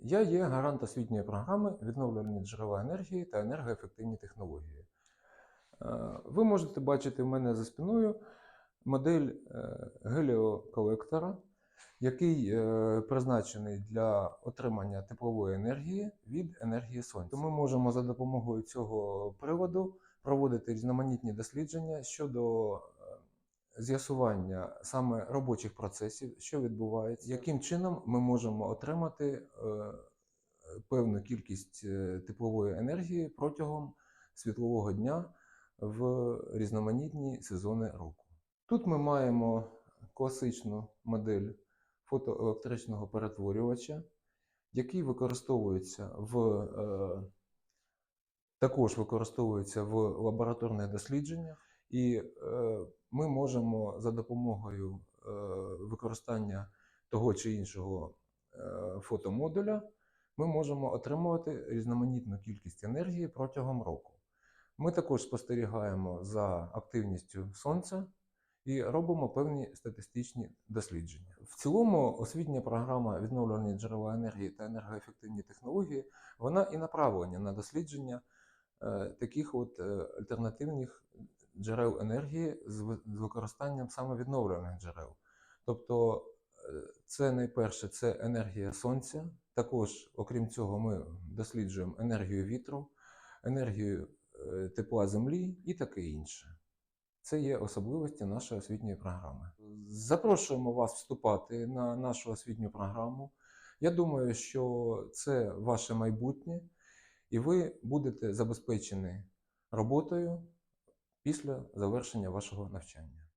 Я є гарант освітньої програми відновлювальні джерела енергії та енергоефективні технології. Е, Ви можете бачити в мене за спиною модель е, геліоколектора, який е, призначений для отримання теплової енергії від енергії сонця. Ми можемо за допомогою цього приводу проводити різноманітні дослідження щодо з'ясування саме робочих процесів, що відбувається, яким чином ми можемо отримати е, певну кількість е, теплової енергії протягом світлового дня в різноманітні сезони року. Тут ми маємо класичну модель фотоелектричного перетворювача, який використовується в е, також використовується в лабораторних дослідженнях, і е, ми можемо за допомогою е, використання того чи іншого е, фотомодуля, ми можемо отримувати різноманітну кількість енергії протягом року. Ми також спостерігаємо за активністю сонця і робимо певні статистичні дослідження. В цілому освітня програма відновлювальні джерела енергії та енергоефективні технології вона і направлення на дослідження таких от альтернативних джерел енергії з використанням саме відновлювальних джерел. Тобто, е, це найперше це енергія сонця. Також, окрім цього, ми досліджуємо енергію вітру, енергію е, тепла землі і таке інше. Це є особливості нашої освітньої програми. Запрошуємо вас вступати на нашу освітню програму. Я думаю, що це ваше майбутнє, і ви будете забезпечені роботою після завершення вашого навчання.